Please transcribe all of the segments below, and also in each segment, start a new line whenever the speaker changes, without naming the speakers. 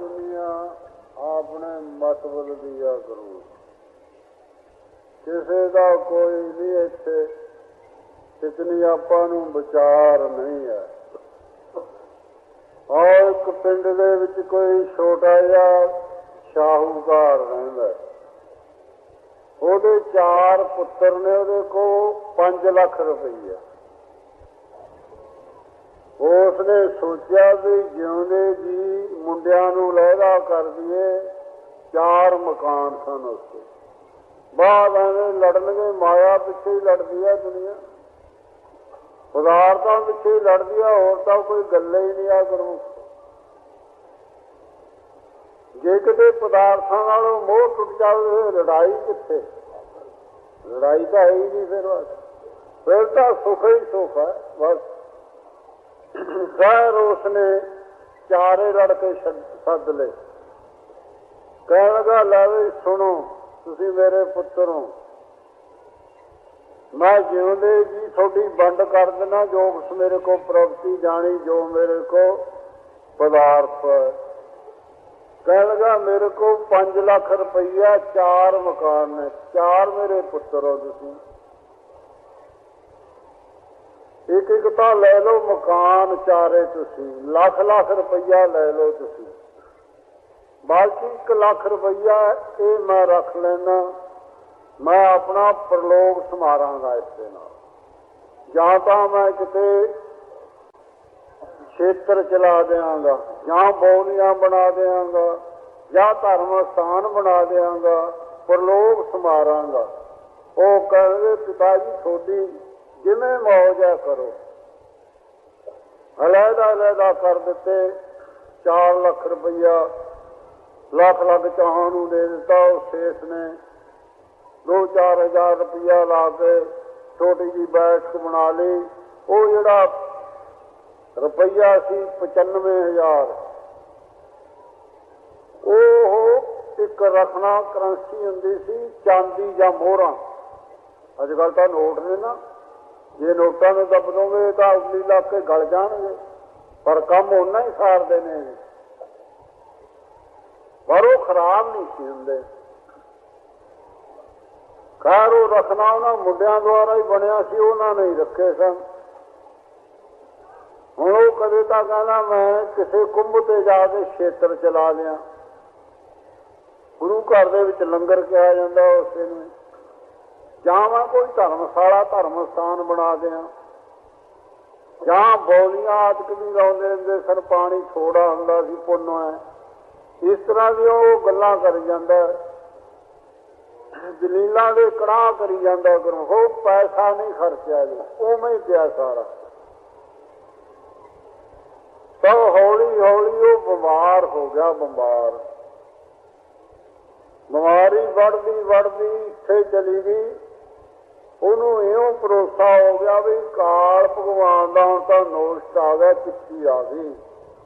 ਦੁਨੀਆ ਆਪਣੇ ਮਤਬਲ ਦੀ ਕਰੂ। ਕਿਸੇ ਦਾ ਕੋਈ ਨਹੀਂ ਇੱਥੇ, ਇਤਨੀ ਆਪਾਂ ਨੂੰ ਵਿਚਾਰ ਨਹੀਂ ਹੈ। ਔਰ ਇੱਕ ਪਿੰਡ ਦੇ ਵਿੱਚ ਕੋਈ ਛੋਟਾ ਜਿਹਾ ਸ਼ਾਹੂਕਾਰ ਰਹਿੰਦਾ ਹੈ। ਉਹਦੇ ਚਾਰ ਪੁੱਤਰ ਨੇ, ਉਹਦੇ ਕੋਲ 5 ਲੱਖ ਰੁਪਈਆ। ਉਸ ਨੇ ਸੋਚਿਆ ਵੀ ਜਿਉਂਦੇ ਜੀ ਮੁੰਡਿਆਂ ਨੂੰ ਲਹਿਰਾ ਕਰ ਦਈਏ, ਚਾਰ ਮਕਾਨ ਸਨ ਉਸਦੇ। ਬਾਅਦ ਐਵੇਂ ਲੜਨਗੇ, ਮਾਇਆ ਪਿੱਛੇ ਹੀ ਲੜਦੀ ਆ ਦੁਨੀਆ। ਪਦਾਰਥਾਂ ਪਿੱਛੇ ਹੀ ਲੜਦੀ ਆ, ਹੋਰ ਤਾਂ ਕੋਈ ਗੱਲ ਹੀ ਨਹੀਂ ਆ ਕਰੋ। ਜੇ ਕਿਤੇ ਪਦਾਰਥਾਂ ਨਾਲੋਂ ਮੋਹ ਟੁੱਟ ਜਾਵੇ ਲੜਾਈ ਕਿੱਥੇ? ਲੜਾਈ ਤਾਂ ਹੈ ਹੀ ਨਹੀਂ ਫਿਰ ਬਸ। ਫਿਰ ਤਾਂ ਸੁਖ ਹੀ ਸੁਖ ਹੈ ਬਸ। ਖੈਰ ਉਸਨੇ ਚਾਰੇ ਲੜ ਕੇ ਸੱਦ ਲਏ। ਕਹਿਣ ਲੱਗਾ ਲੈ ਸੁਣੋ, ਤੁਸੀਂ ਮੇਰੇ ਪੁੱਤਰ ਹੋ। ਮੈਂ ਜਿਉਂਦੇ ਜੀ ਤੁਹਾਡੀ ਵੰਡ ਕਰ ਦੇਣਾ ਜੋ ਕੁਛ ਮੇਰੇ ਕੋ ਪ੍ਰਾਪਤੀ ਜਾਣੀ, ਜੋ ਮੇਰੇ ਕੋ ਪਦਾਰਥ ਕਹਿਣ ਲੱਗਾ ਮੇਰੇ ਕੋ 5 ਲੱਖ ਰੁਪਈਆ, ਚਾਰ ਮਕਾਨ ਨੇ, ਚਾਰ ਮੇਰੇ ਪੁੱਤਰ ਹੋ ਤੁਸੀਂ। ਇੱਕ ਇੱਕ ਤਾਂ ਲੈ ਲਓ ਮਕਾਨ ਚਾਰੇ ਤੁਸੀਂ, ਲੱਖ ਲੱਖ ਰੁਪਈਆ ਲੈ ਲਓ ਤੁਸੀਂ। ਬਾਕੀ 1 ਲੱਖ ਰੁਪਈਆ ਇਹ ਮੈਂ ਰੱਖ ਲੈਣਾ ਮੈਂ ਆਪਣਾ ਪ੍ਰਲੋਕ ਸਮਾਰਾਂਗਾ ਇਸ ਦੇ ਨਾਲ। ਜਾਂ ਤਾਂ ਮੈਂ ਕਿਤੇ ਖੇਤਰ ਚਲਾ ਦੇਵਾਂਗਾ ਜਾਂ ਬੌਲੀਆਂ ਬਣਾ ਦੇਵਾਂਗਾ ਜਾਂ ਧਰਮ ਸਥਾਨ ਬਣਾ ਦੇਵਾਂਗਾ ਪ੍ਰਲੋਕ ਸਮਾਰਾਂਗਾ ਉਹ ਕਹਿੰਦੇ, ਪਿਤਾ ਜੀ, ਤੁਹਾਡੀ ਜਿਵੇਂ ਮੌਜ ਹੈ ਕਰੋ। ਅਲੱਗਾ ਅਲੱਗਾ ਕਰ ਦਿੱਤੇ 4 ਲੱਖ ਰੁਪਈਆ ਲੱਖ ਲੱਖ ਚਾਹਾਂ ਨੂੰ ਦੇ ਦਿੱਤਾ, ਉਹ ਸੇਠ ਨੇ। 2-4000 ਰੁਪਈਆ ਲਾ ਕੇ ਛੋਟੀ ਜੀ ਬੈਠਕ ਬਣਾ ਲਈ। ਉਹ ਜਿਹੜਾ ਰੁਪਈਆ ਸੀ 95000 ਉਹ ਇੱਕ ਰਖਣਾ ਕਰੰਸੀ ਹੁੰਦੀ ਸੀ, ਚਾਂਦੀ ਜਾਂ ਮੋਹਰਾਂ। ਅੱਜ ਕੱਲ ਤਾਂ ਨੋਟ ਨੇ ਨਾ। ਜੇ ਨੋਟਾਂ ਨੂੰ ਦੱਬ ਦੋਗੇ ਤਾਂ ਉਗਲੀ ਲੱਗ ਕੇ ਗਲ ਜਾਣਗੇ। ਪਰ ਕੰਮ ਉਹਨਾਂ ਹੀ ਸਾਰਦੇ ਨੇ। ਪਰ ਉਹ ਖਰਾਬ ਨਹੀਂ ਸੀ ਹੁੰਦੇ। ਖੈਰ, ਉਹ ਰੱਖਣਾ ਉਹਨਾਂ ਮੁੰਡਿਆਂ ਦੁਆਰਾ ਹੀ ਬਣਿਆ ਸੀ, ਉਹਨਾਂ ਨੇ ਹੀ ਰੱਖੇ ਸਨ। ਹੁਣ ਉਹ ਕਦੇ ਤਾਂ ਕਹਿੰਦਾ, ਮੈਂ ਕਿਸੇ ਕੁੰਭ ਤੇ ਜਾ ਕੇ ਖੇਤਰ ਚਲਾ ਲਿਆ। ਗੁਰੂ ਘਰ ਦੇ ਵਿੱਚ ਲੰਗਰ ਕਿਹਾ ਜਾਂਦਾ ਉਸੇ ਨੂੰ ਜਾਂ ਮੈਂ ਕੋਈ ਧਰਮਸ਼ਾਲਾ ਧਰਮ ਸਥਾਨ ਬਣਾ ਦਿਆਂ। ਜਾਂ ਬੋਲੀਆਂ ਆਦਿਕ ਵੀ ਲਾਉਂਦੇ ਹੁੰਦੇ ਸਨ, ਪਾਣੀ ਥੋੜਾ ਹੁੰਦਾ ਸੀ ਪੁੰਨ ਹੈ ਇਸ ਤਰ੍ਹਾਂ ਦੀ ਉਹ ਗੱਲਾਂ ਕਰੀ ਜਾਂਦਾ ਦਲੀਲਾਂ ਦੇ ਕੜਾਹ ਕਰੀ ਜਾਂਦਾ ਕਰੋ ਉਹ ਪੈਸਾ ਨਹੀਂ ਖਰਚਿਆ ਜੀ ਉਵੇਂ ਹੀ ਪਿਆ ਸਾਰਾ। ਤਾਂ ਹੌਲੀ ਹੌਲੀ ਉਹ ਬਿਮਾਰ ਹੋ ਗਿਆ, ਬਿਮਾਰ। ਬਿਮਾਰੀ ਵੱਧਦੀ ਵੱਧਦੀ ਇੱਥੇ ਚਲੀ ਗਈ। ਉਹਨੂੰ ਇਉਂ ਭਰੋਸਾ ਹੋ ਗਿਆ ਵੀ ਕਾਲ ਭਗਵਾਨ ਦਾ ਹੁਣ ਤਾਂ ਨੋਸਟ ਆ ਗਿਆ, ਚਿੱਠੀ ਆ ਗਈ।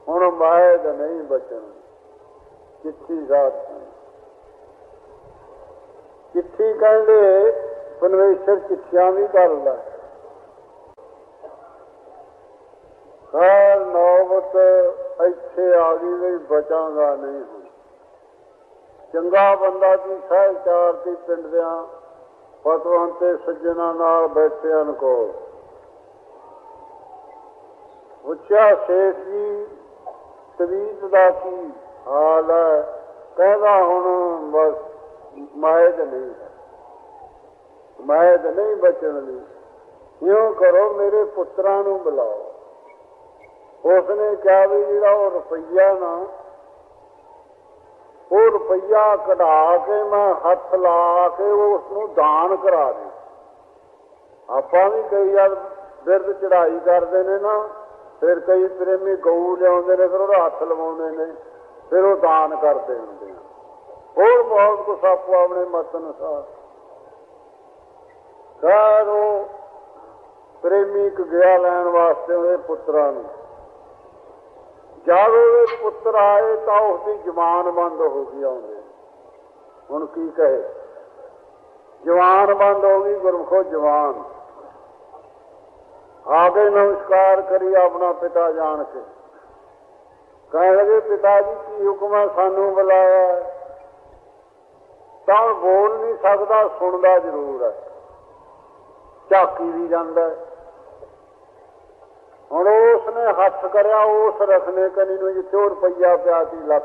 ਹੁਣ ਮਾਇਦ ਨਹੀਂ ਬਚਣ। ਚਿੱਠੀ ਰਾਤ ਚਿੱਠੀ ਕਹਿੰਦੇ, ਪਰਮੇਸ਼ਰ ਚਿੱਠੀਆਂ ਵੀ ਕਰਦਾ। ਹਰ ਨੌਬਤ ਇੱਥੇ ਆ ਗਈ ਵੀ ਬਚਾਂਗਾ ਨਹੀਂ ਚੰਗਾ ਬੰਦਾ ਸੀ ਸਹਿਚਾਰ ਦੀ ਪਿੰਡ ਦਿਆਂ। ਪਤਵੰਤ ਤੇ ਸੱਜਣਾ ਨਾਲ ਬੈਠਿਆਂ ਕੋਲ ਪੁੱਛਿਆ, ਸੇਠ ਜੀ, ਤਵੀਤ ਦਾ ਕੀ ਹਾਲ ਹੈ? ਕਹਿੰਦਾ, ਹੁਣ ਬਸ ਮਾਇਦ ਨਹੀਂ ਹੈ। ਮਾਇਦ ਨਹੀਂ ਬਚਣ ਦੀ ਕਿਉਂ ਕਰੋ, ਮੇਰੇ ਪੁੱਤਰਾਂ ਨੂੰ ਬੁਲਾਓ। ਉਸਨੇ ਕਿਹਾ ਵੀ ਜਿਹੜਾ ਉਹ ਰੁਪਈਆ ਨਾ ਉਹ ਰੁਪਈਆ ਕਢਾ ਕੇ ਮੈਂ ਹੱਥ ਲਾ ਕੇ ਉਸ ਨੂੰ ਦਾਨ ਕਰਾ ਦੇ ਆਪਾਂ ਵੀ ਕਈ ਵਾਰ ਬਿਰਧ ਚੜਾਈ ਕਰਦੇ ਨੇ ਨਾ, ਫਿਰ ਕਈ ਪ੍ਰੇਮੀ ਗਊ ਲਿਆਉਂਦੇ ਨੇ, ਫਿਰ ਉਹਦਾ ਹੱਥ ਲਵਾਉਂਦੇ ਨੇ, ਫਿਰ ਉਹ ਦਾਨ ਕਰਦੇ ਹੁੰਦੇ ਆ। ਹੋਰ ਬਹੁਤ ਕੁਛ ਆਪੋ ਆਪਣੇ ਮਤ ਅਨੁਸਾਰ। ਖੈਰ ਉਹ ਪ੍ਰੇਮੀ ਕ ਗਿਆ ਲੈਣ ਵਾਸਤੇ ਉਹਦੇ ਪੁੱਤਰਾਂ ਨੂੰ। ਜਦ ਉਹਦੇ ਪੁੱਤਰ ਆਏ ਤਾਂ ਉਸਦੀ ਜਵਾਨ ਬੰਦ ਹੋ ਗਈ ਆਉਂਦੇ। ਹੁਣ ਕੀ ਕਹੇ? ਜਵਾਨ ਬੰਦ ਹੋ ਗਈ, ਗੁਰਮਖੋ ਜਵਾਨ ਆਗੇ ਨਮਸਕਾਰ ਕਰੀ ਆਪਣਾ ਪਿਤਾ ਜਾਣ ਕੇ। ਕਹਿਣ ਲੱਗੇ, ਪਿਤਾ ਜੀ, ਕੀ ਹੁਕਮ ਹੈ ਸਾਨੂੰ ਬੁਲਾਇਆ ਤਾਂ ਬੋਲ ਨਹੀਂ ਸਕਦਾ, ਸੁਣਦਾ ਜ਼ਰੂਰ ਹੈ। ਝਾਕੀ ਵੀ ਜਾਂਦਾ ਹੈ। ਹੁਣ ਉਸ ਨੇ ਹੱਥ ਕਰਿਆ, ਉਸ ਰਖਨੇ ਕਨੀ ਨੂੰ ਜਿੱਥੇ ਉਹ ਰੁਪਈਆ ਪਿਆ ਸੀ ਲੱਖ।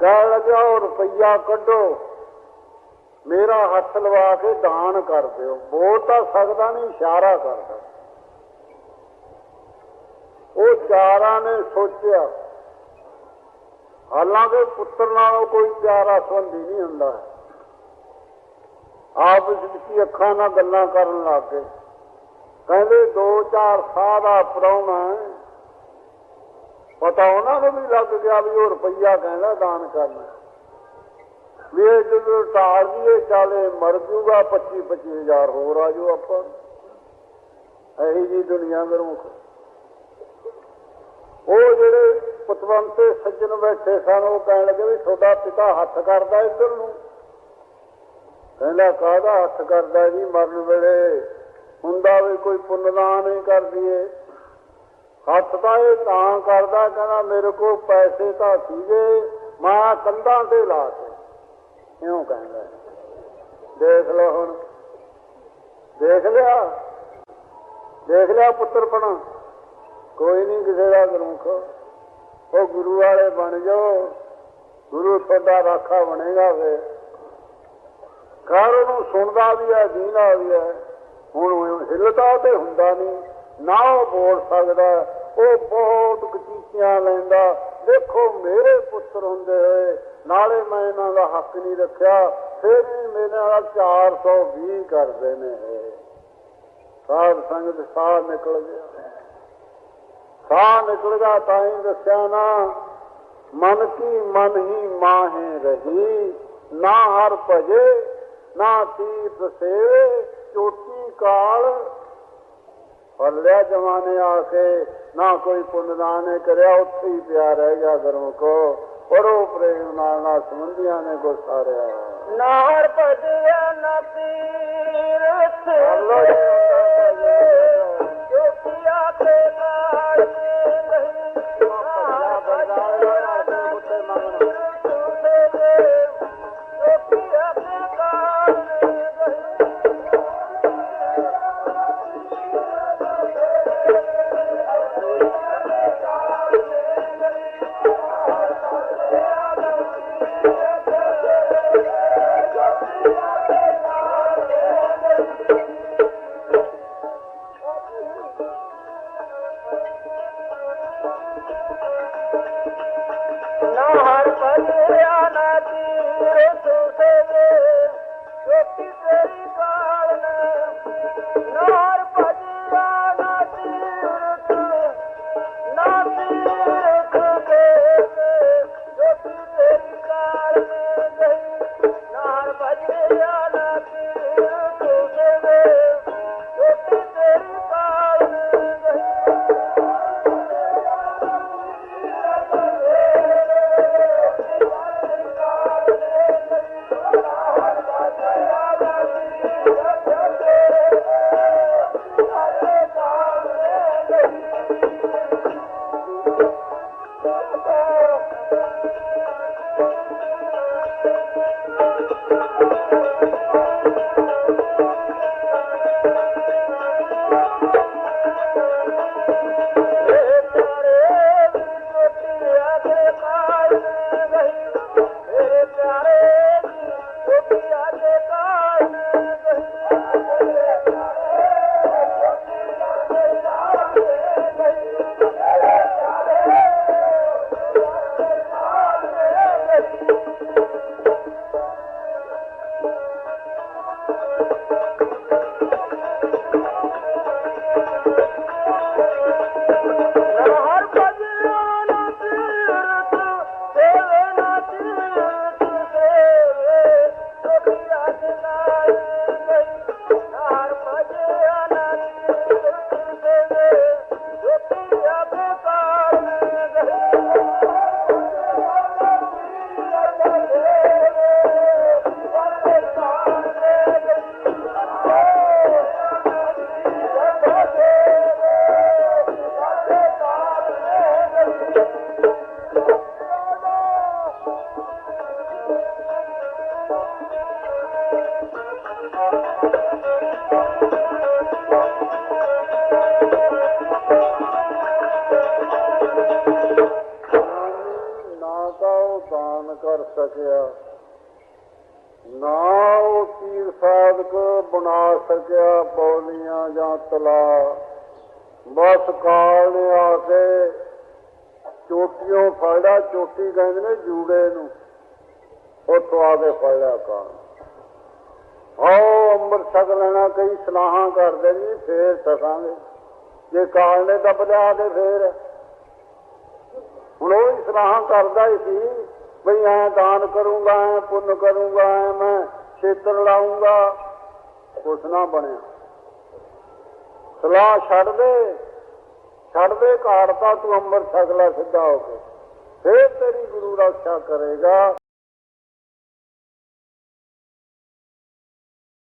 ਕਹਿਣ ਲੱਗਿਆ ਉਹ ਰੁਪਈਆ ਕੱਢੋ। ਮੇਰਾ ਹੱਥ ਲਵਾ ਕੇ ਦਾਨ ਕਰ ਦਿਓ। ਬੋਲ ਤਾਂ ਸਕਦਾ ਨਹੀਂ, ਇਸ਼ਾਰਾ ਕਰਦਾ। ਉਹ ਚਾਰਾਂ ਨੇ ਸੋਚਿਆ। ਹਾਲਾਂਕਿ ਪੁੱਤਰ ਨਾਲੋਂ ਕੋਈ ਪਿਆਰਾ ਸੰਬੰਧੀ ਨਹੀਂ ਹੁੰਦਾ। ਆਪਸ ਵਿੱਚ ਅੱਖਾਂ ਨਾਲ ਗੱਲਾਂ ਕਰਨ ਲੱਗ ਗਏ। ਕਹਿੰਦੇ ਦੋ ਚਾਰ ਸਾਹ ਦਾ ਪ੍ਰਾਹੁਣਾ ਪਤਾ ਉਹਨਾਂ ਨੂੰ ਵੀ ਲੱਗ ਗਿਆ ਵੀ ਉਹ ਰੁਪਈਆ ਕਹਿੰਦਾ ਦਾਨ ਕਰਨਾ। ਵੀ ਇਹ ਜਦੋਂ ਢਾਲ ਦੀਏ ਚਾਲੇ ਮਰ ਜੂਗਾ 25 25000 ਹੋਰ ਆ ਜਾਓ ਆਪਾਂ। ਇਹੀ ਜੀ ਦੁਨੀਆ ਗੁਰਮੁਖ ਉਹ ਜਿਹੜੇ ਪਤਵੰਤੇ ਸੱਜਣ ਬੈਠੇ ਸਨ, ਉਹ ਕਹਿਣ ਲੱਗੇ ਵੀ ਤੁਹਾਡਾ ਪਿਤਾ ਹੱਥ ਕਰਦਾ ਇੱਧਰ ਨੂੰ। ਕਹਿੰਦਾ ਕਾਹਦਾ ਹੱਥ ਕਰਦਾ ਜੀ ਮਰਨ ਵੇਲੇ? ਹੁੰਦਾ ਵੀ ਕੋਈ ਪੁੰਨਦਾਨ ਨਹੀਂ ਕਰਦੀਏ ਹੱਥ ਤਾਂ ਇਹ ਤਾਂ ਕਰਦਾ, ਕਹਿੰਦਾ ਮੇਰੇ ਕੋਲ ਪੈਸੇ ਤਾਂ ਸੀਗੇ, ਮਾਂ ਕੰਧਾਂ ਤੇ ਲਾ ਕੇ ਇਉਂ ਕਹਿੰਦਾ। ਦੇਖ ਲਓ ਹੁਣ। ਦੇਖ ਲਿਆ। ਦੇਖ ਲਿਆ ਪੁੱਤਰ ਬਣਾ ਕੋਈ ਨਹੀਂ ਕਿਸੇ ਦਾ ਗੁਰਮੁਖ ਉਹ ਗੁਰੂ ਵਾਲੇ ਬਣ ਜਾਓ। ਗੁਰੂ ਤੁਹਾਡਾ ਰਾਖਾ ਬਣੇਗਾ ਫੇ ਘਰ ਨੂੰ ਸੁਣਦਾ ਵੀ ਹੈ ਜੀਣਾ ਵੀ ਹੈ। ਹੁਣ ਹਿੱਲਦਾ ਤੇ ਹੁੰਦਾ ਨਹੀਂ, ਨਾ ਉਹ ਬੋਲ ਸਕਦਾ, ਉਹ ਬਹੁਤ ਕਚੀਚੀਆਂ ਲੈਂਦਾ। ਦੇਖੋ, ਮੇਰੇ ਪੁੱਤਰ ਹੁੰਦੇ ਨਾਲੇ ਮੈਂ ਇਹਨਾਂ ਦਾ ਹੱਕ ਨਹੀਂ ਰੱਖਿਆ, ਫਿਰ ਵੀ ਮੇਰੇ ਨਾਲ 420 ਕਰਦੇ ਨੇ। ਸਾਧ ਸੰਗਤ ਸਾਹ ਨਿਕਲ ਗਿਆ। ਸਾਹ ਨਿਕਲ ਗਿਆ ਤਾਂ ਹੀ ਦੱਸਿਆ ਨਾ, ਮਨ ਕੀ ਮਨ ਹੀ ਮਾਹੇ ਰਹੀ, ਨਾ ਹਰ ਭਜੇ, ਨਾ ਤੀਰਥ ਸੇਵੇ ਚੋਟੀ ਕਾਲ ਫਲਿਆ ਜਮਾਨੇ ਆ ਕੇ ਨਾ ਕੋਈ ਪੁੰਨਦਾਨ ਨੇ ਕਰਿਆ ਉੱਥੇ ਹੀ ਪਿਆ ਰਹਿ ਗਿਆ ਗਰਮ ਕੋ। ਪਰੋ ਪ੍ਰੇਮ ਨਾਲ ਨਾ ਸੰਬੰਧੀਆਂ ਨੇ ਗੁਸਾਰਿਆ
ਨਾਰ ਭਜਿਆ ਨਾ
ਅੱਲਾ ਜੀ,
ਜੋ ਕੀਆ ਤੇ
ना ਸਕਿਆ, ਨਾ ਉਹ ਪੀਰ ਸਾਧਕ ਬਣਾ ਸਕਿਆ ਜਾਂ ਤਲਾ। ਬਸ ਕਾਲ ਕੇ ਚੋਟੀਆਂ ਫੜਾ ਚੋਟੀ ਕਹਿੰਦੇ ਨੇ ਜੂੜੇ ਨੂੰ। ਉੱਥੋਂ ਆ ਕੇ ਫੜਿਆ ਕਾਲ ਆਓ ਅੰਮ੍ਰਿਤ ਛਕ ਲੈਣਾ, ਕਈ ਸਲਾਹਾਂ ਕਰਦੇ ਨਹੀਂ ਫੇਰ ਸਕਾਂਗੇ ਜੇ ਕਾਲ ਨੇ ਦੱਬ ਲਿਆ ਤੇ ਫੇਰ। ਹੁਣ ਉਹ ਸਲਾਹਾਂ ਕਰਦਾ ਹੀ ਸੀ, ਬਈ ਐ ਦਾਨ ਕਰੂੰਗਾ, ਐ ਪੁੰਨ ਕਰੂੰਗਾ, ਐ ਮੈਂ ਛੇਤਰ ਲਾਉਂਗਾ ਕੁਛ ਨਾ ਬਣਿਆ। ਸਲਾਹ ਛੱਡ ਦੇ। ਛੱਡ ਦੇ ਘਾੜ ਤਾਂ ਤੂੰ ਅੰਮ੍ਰਿਤ ਛਕ ਲੈ ਸਿੱਧਾ ਹੋ ਕੇ। ਫੇਰ ਤੇਰੀ ਗੁਰੂ ਰੱਖਿਆ ਕਰੇਗਾ।